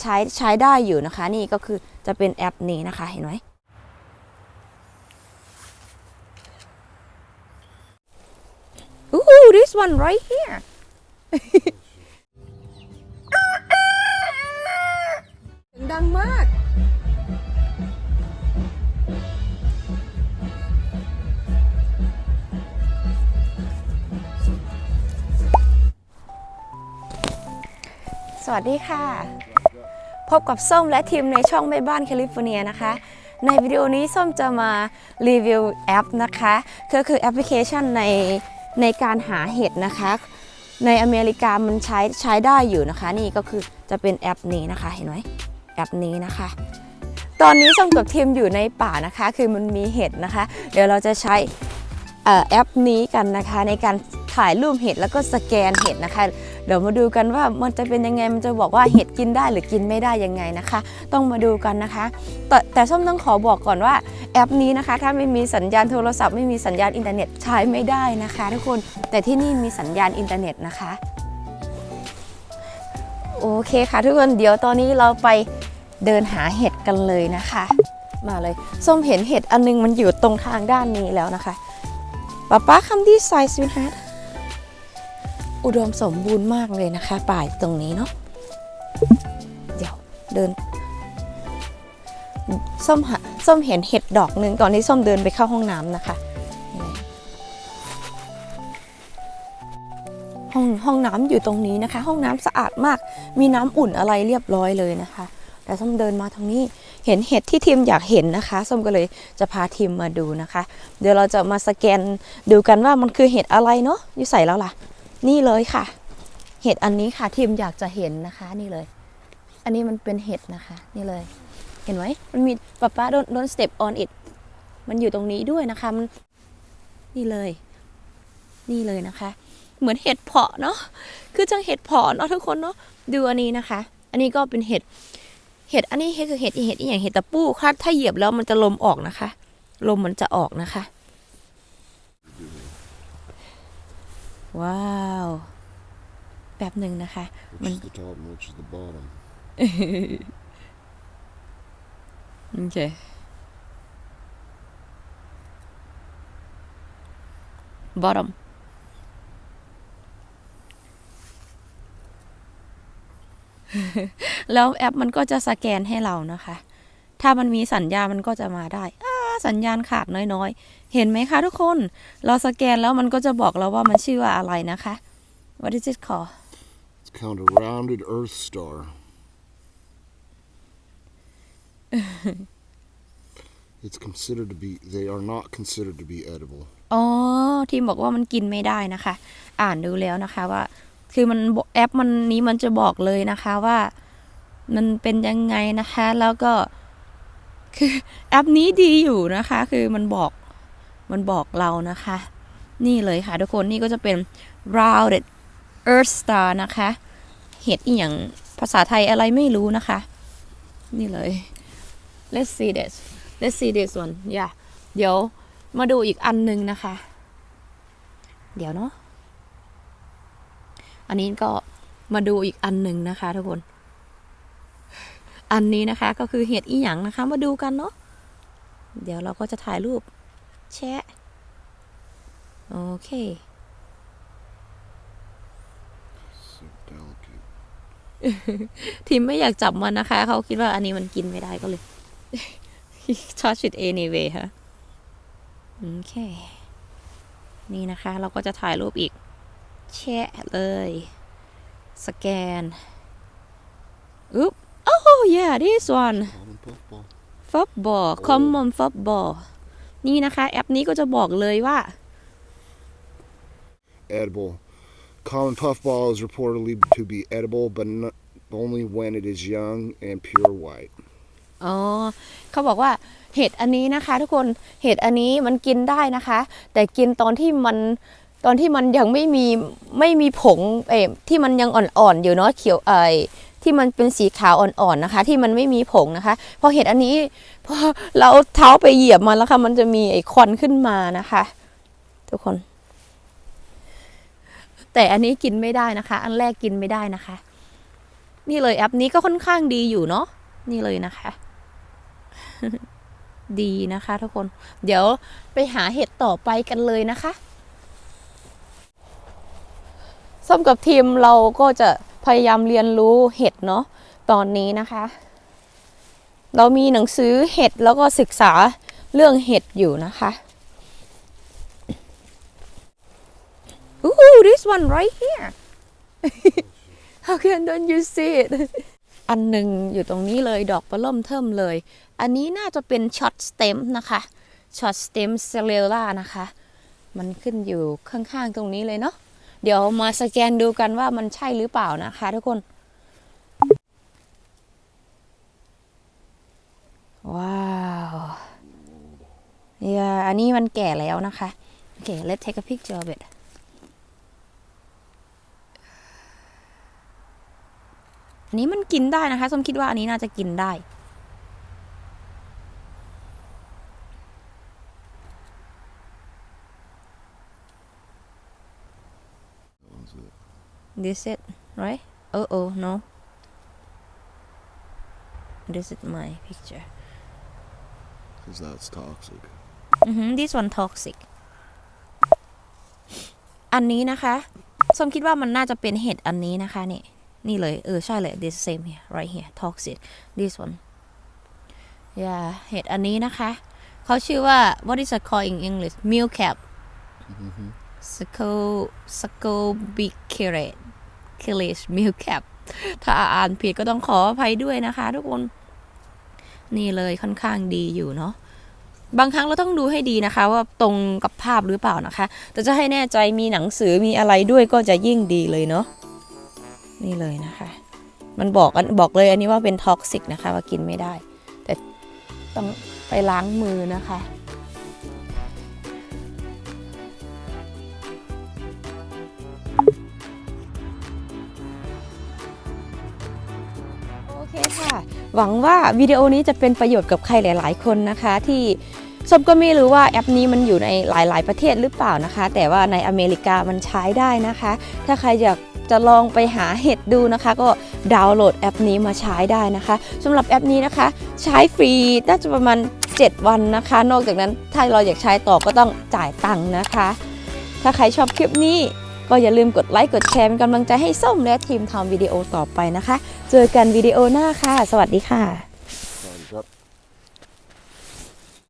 ใช้ใช้ได้อยู่นะคะ นี่ก็คือจะเป็นแอปนี้นะคะเห็นไหม Ooh, this one right here เสียงดังมาก วัสดีค่ะ พบกับส้มและทีมในช่องแม่บ้านแคลิฟอร์เนียนะคะ ในวิดีโอนี้ส้มจะมารีวิวแอปนะคะก็คือแอปพลิเคชันในในการหาเห็ดนะคะ ในอเมริกามันใช้ใช้ได้อยู่นะคะ นี่ก็คือจะเป็นแอปนี้นะคะเห็นไหมแอปนี้นะคะ ตอนนี้ส้มกับทีมอยู่ในป่านะคะ คือมันมีเห็ดนะคะ เดี๋ยวเราจะใช้แอปนี้กันนะคะในการ ถ่ายรูปเห็ดแล้วก็สแกนเห็ดนะคะ เดี๋ยวมาดูกันว่ามันจะเป็นยังไงมันจะบอกว่าเห็ดกินได้หรือกินไม่ได้ยังไงนะคะ ต้องมาดูกันนะคะ แต่แต่ส้มต้องขอบอกก่อนว่าแอปนี้นะคะ ถ้าไม่มีสัญญาณโทรศัพท์ไม่มีสัญญาณอินเทอร์เน็ตใช้ไม่ได้นะคะ ทุกคนแต่ที่นี่มีสัญญาณอินเทอร์เน็ตนะคะโอเคค่ะ ทุกคนเดี๋ยวตอนนี้เราไปเดินหาเห็ดกันเลยนะคะ มาเลยส้มเห็นเห็ดอันนึงมันอยู่ตรงทางด้านนี้แล้วนะคะป๊าป๊าคำที่ไซส์วินฮะ อุดมสมบูรณ์มากเลยนะคะ ป่าตรงนี้เนาะเดี๋ยวเดิน ส้มหาส้มเห็นเห็ดดอกหนึ่งตอนที่ส้มเดินไปเข้าห้องน้ำนะคะ ห้องห้องน้ำอยู่ตรงนี้นะคะ ห้องน้ำสะอาดมาก มีน้ำอุ่นอะไรเรียบร้อยเลยนะคะ แต่ส้มเดินมาทางนี้เห็นเห็ดที่ทีมอยากเห็นนะคะ ส้มก็เลยจะพาทีมมาดูนะคะ เดี๋ยวเราจะมาสแกนดูกันว่ามันคือเห็ดอะไรเนาะอยู่ใส่แล้วล่ะ นี่เลยค่ะ เห็ดอันนี้ค่ะทีมอยากจะเห็นนะคะนี่เลย อันนี้มันเป็นเห็ดนะคะ นี่เลย เห็นไหมมันมีป๊าป๊าโดนโดนสเต็ปออนอิดมันอยู่ตรงนี้ด้วยนะคะมันนี่เลย นี่เลยนะคะ เหมือนเห็ดเพาะเนาะคือจังเห็ดเพาะเนาะทุกคนเนาะดูอันนี้นะคะ อันนี้ก็เป็นเห็ดเห็ดอันนี้เห็ดคือเห็ดอีเห็ดอีอย่างเห็ดตะปูถ้าถ้าเหยียบแล้วมันจะลมออกนะคะ ลมมันจะออกนะคะ ว้าว แบบหนึ่งนะคะ Which is the top and which is the bottom? โอเค bottom แล้วแอปมันก็จะสแกนให้เรานะคะ ถ้ามันมีสัญญาณมันก็จะมาได้อ่า สัญญาณขาดน้อยๆ เห็นไหมคะทุกคน เราสแกนแล้วมันก็จะบอกเราว่ามันชื่อว่าอะไรนะคะ What is it called It's called a rounded Earth star. it's considered to be. They are not considered to be edible. อ๋อทีมบอกว่ามันกินไม่ได้นะคะ อ่านดูแล้วนะคะว่า คือมันบอกแอปมันนี้มันจะบอกเลยนะคะว่า มันเป็นยังไงนะคะ แล้วก็ คือแอปนี้ดีอยู่นะคะ คือมันบอกมันบอกเรานะคะ นี่เลยค่ะทุกคนนี่ก็จะเป็น rounded earth star นะคะ เห็ดอีหยังภาษาไทยอะไรไม่รู้นะคะ นี่เลย let's see this let's see this one yeah เดี๋ยวมาดูอีกอันหนึ่งนะคะ เดี๋ยวเนาะอันนี้ก็มาดูอีกอันหนึ่งนะคะทุกคน อันนี้นะคะก็คือเห็ดอีหยังนะคะ มาดูกันเนาะเดี๋ยวเราก็จะถ่ายรูปแชะโอเค So delicate. ทีมไม่อยากจับมันนะคะ เขาคิดว่าอันนี้มันกินไม่ได้ก็เลย touch it anyway ค่ะโอเค นี่นะคะ เราก็จะถ่ายรูปอีก แชะเลย สแกน อุ๊บ oh yeah this one Bottom puffball. football common football นี่นะคะ แอปนี้ก็จะบอกเลยว่า Edible. Common puffball is reportedly to be edible, but not, only when it is young and pure white. อ๋อเขาบอกว่าเห็ดอันนี้นะคะ ทุกคนเห็ดอันนี้มันกินได้นะคะ แต่กินตอนที่มันตอนที่มันยังไม่มีไม่มีผงเออที่มันยังอ่อนๆอยู่เนาะเขียวเอย ที่มันเป็นสีขาวอ่อนๆนะคะ ที่มันไม่มีผงนะคะ พอเห็ดอันนี้พอเราเอาเท้าไปเหยียบมันแล้วค่ะ มันจะมีไอ้ควันขึ้นมานะคะ ทุกคน แต่อันนี้กินไม่ได้นะคะ อันแรกกินไม่ได้นะคะ นี่เลยแอปนี้ก็ค่อนข้างดีอยู่เนาะนี่เลยนะคะ ดีนะคะ ทุกคน เดี๋ยวไปหาเห็ดต่อไปกันเลยนะคะส้มกับทีมเราก็จะ พยายามเรียนรู้เห็ดเนาะตอนนี้นะคะ เรามีหนังสือเห็ดแล้วก็ศึกษาเรื่องเห็ดอยู่นะคะ Ooh, this one right here. How can don't you see it? อันหนึ่งอยู่ตรงนี้เลยดอกปลาล่มเทิมเลย อันนี้น่าจะเป็นช็อตสเต็มนะคะช็อตสเต็มเซเลล่านะคะ มันขึ้นอยู่ข้างๆตรงนี้เลยเนาะ เดี๋ยวมาสแกนดูกันว่ามันใช่หรือเปล่านะคะทุกคน ว้าวเยอันนี้มันแก่แล้วนะคะโอเค let's take a picture of it อันนี้มันกินได้นะคะส้มคิดว่าอันนี้น่าจะกินได้ This it right oh oh no this is my picture Because that's toxic. อือหือ this one toxic อันนี้นะคะส้มคิดว่ามันน่าจะเป็นเห็ดอันนี้นะคะนี่นี่เลย เออ ใช่เลย this same here right here toxic this one yeah เห็ดอันนี้นะคะ เขาชื่อว่า what is it called in English meal cap sco scobicerate killage meal cap ถ้าอ่านผิดก็ต้องขออภัยด้วยนะคะ ทุกคน นี่เลยค่อนข้างดีอยู่เนาะบางครั้งเราต้องดูให้ดีนะคะ ว่าตรงกับภาพหรือเปล่านะคะ แต่จะให้แน่ใจมีหนังสือมีอะไรด้วยก็จะยิ่งดีเลยเนาะนี่เลยนะคะ มันบอกอันบอกเลยอันนี้ว่าเป็นท็อกซิกนะคะ ว่ากินไม่ได้ แต่ต้องไปล้างมือนะคะ หวังว่าวิดีโอนี้จะเป็นประโยชน์กับใครหลาย ๆ คนนะคะ ที่ส้มก็ไม่รู้ว่าแอปนี้มันอยู่ในหลาย ๆ ประเทศหรือเปล่านะคะ แต่ว่าในอเมริกามันใช้ได้นะคะ ถ้าใครอยากจะลองไปหาเห็ดดูนะคะ ก็ดาวน์โหลดแอปนี้มาใช้ได้นะคะสำหรับแอปนี้นะคะ ใช้ฟรีน่าจะประมาณ 7 วันนะคะ นอกจากนั้นถ้าเราอยากใช้ต่อก็ต้องจ่ายตังค์นะคะ ถ้าใครชอบคลิปนี้ ก็อย่าลืมกดไลค์กดแชร์เป็นกำลังใจให้ส้มและทีมทำวิดีโอต่อไปนะคะ เจอกันวิดีโอหน้าค่ะ สวัสดีค่ะ Time's up.